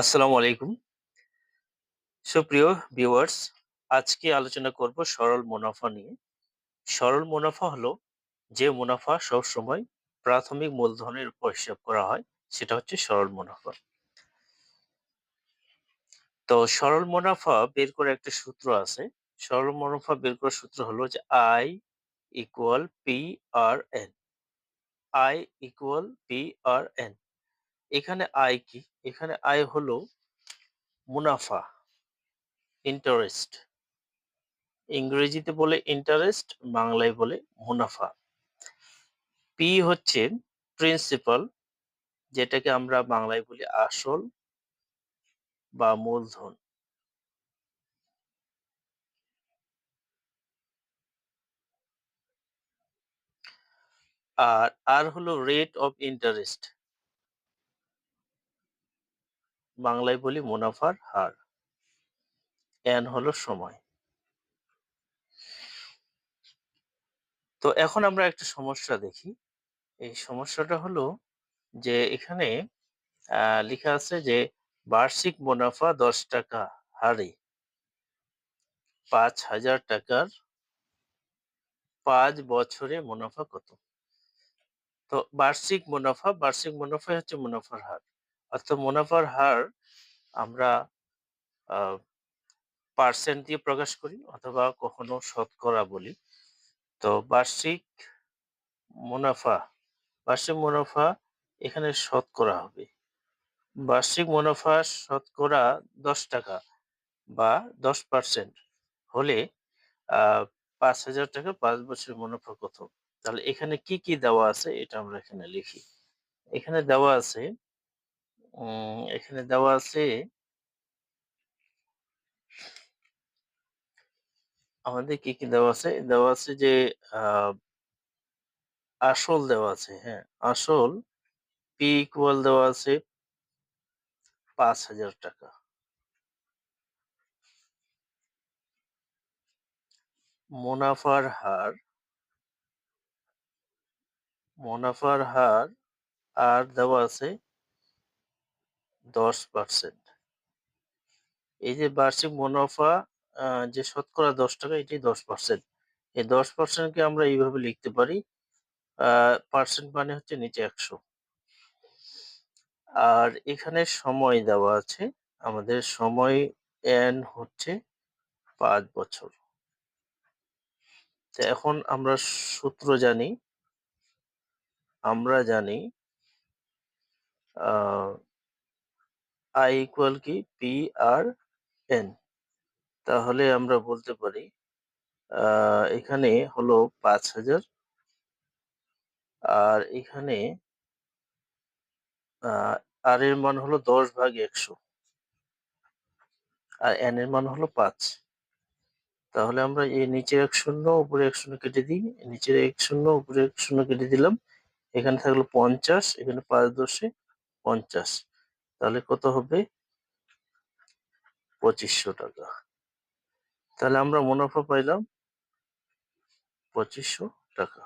আসসালামু আলাইকুম। সুপ্রিয় ভিউয়ার্স আজকে আলোচনা করব সরল মুনাফা নিয়ে। সরল মুনাফা হলো যে মুনাফা সব সময় প্রাথমিক মূলধনের উপর হিসাব করা হয়, সেটা হচ্ছে সরল মুনাফা। তো সরল মুনাফা বের করে একটা সূত্র আছে। সরল মুনাফা বের করার সূত্র হলো যে I equal P R N I equal P R N এখানে আয় কি? এখানে আয় হলো মুনাফা ইন্টারেস্ট ইংরেজিতে বলে ইন্টারেস্ট বাংলায় বলে মুনাফা। পি হচ্ছে প্রিন্সিপাল যেটাকে আমরা বাংলায় বলি আসল বা মূলধন। আর আর হলো রেট অফ ইন্টারেস্ট বাংলায় বলি মুনাফার হার। এন হলো সময়। তো এখন আমরা একটা সমস্যা দেখি। এই সমস্যাটা হলো যে এখানে লেখা আছে যে বার্ষিক মুনাফা দশ টাকা হারে। পাঁচ হাজার টাকার পাঁচ বছরে মুনাফা কত? তো বার্ষিক মুনাফা বার্ষিক মুনাফা হচ্ছে মুনাফার হার। অর্থাৎ মুনাফার হার আমরা পার্সেন্ট দিয়ে প্রকাশ করি অথবা কখনো শতকরা বলি। তো বার্ষিক মুনাফা বার্ষিক মুনাফা এখানে শতকরা হবে। বার্ষিক মুনাফা শতকরা দশ টাকা বা দশ পার্সেন্ট হলে পাঁচ হাজার টাকা পাঁচ বছরের মুনাফা কত? তাহলে এখানে কি কি দেওয়া আছে এটা আমরা এখানে লিখি। এখানে দেওয়া আছে এখানে দেওয়া আছে আমাদের কি কি দেওয়া আছে? দেওয়া আছে যে আসল দেওয়া আছে হ্যাঁ। আসল পি ইকুয়াল দেওয়া আছে পাঁচ হাজার টাকা। মুনাফার হার মুনাফার হার আর দেওয়া আছে দশ পার্সেন্ট এই যে বার্ষিক মুনাফা যে শতকরা দশ টাকা এটি দশ পার্সেন্ট এই দশ পার্সেন্টকে আমরা এইভাবে লিখতে পারি পার্সেন্ট মানে হচ্ছে নিচে একশো। আর এখানে সময় দেওয়া আছে, আমাদের সময় এন হচ্ছে পাঁচ বছর। তো এখন আমরা সূত্র জানি, আমরা জানি আই ইকুয়াল কি? পি আর এন তাহলে আমরা বলতে পারি এখানে হলো পাঁচ হাজার। আর এখানে আর এর মান হলো দশ ভাগ একশো। আর এন এর মান হলো পাঁচ। তাহলে আমরা এই নিচে এক শূন্য, উপরে এক শূন্য কেটে দিই। নিচের এক শূন্য, উপরে এক শূন্য কেটে দিলাম। এখানে থাকল পঞ্চাশ, এখানে পাঁচ দশে পঞ্চাশ। তাহলে কত হবে? পঁচিশশো টাকা। তাহলে আমরা মুনাফা পাইলাম পঁচিশশো টাকা।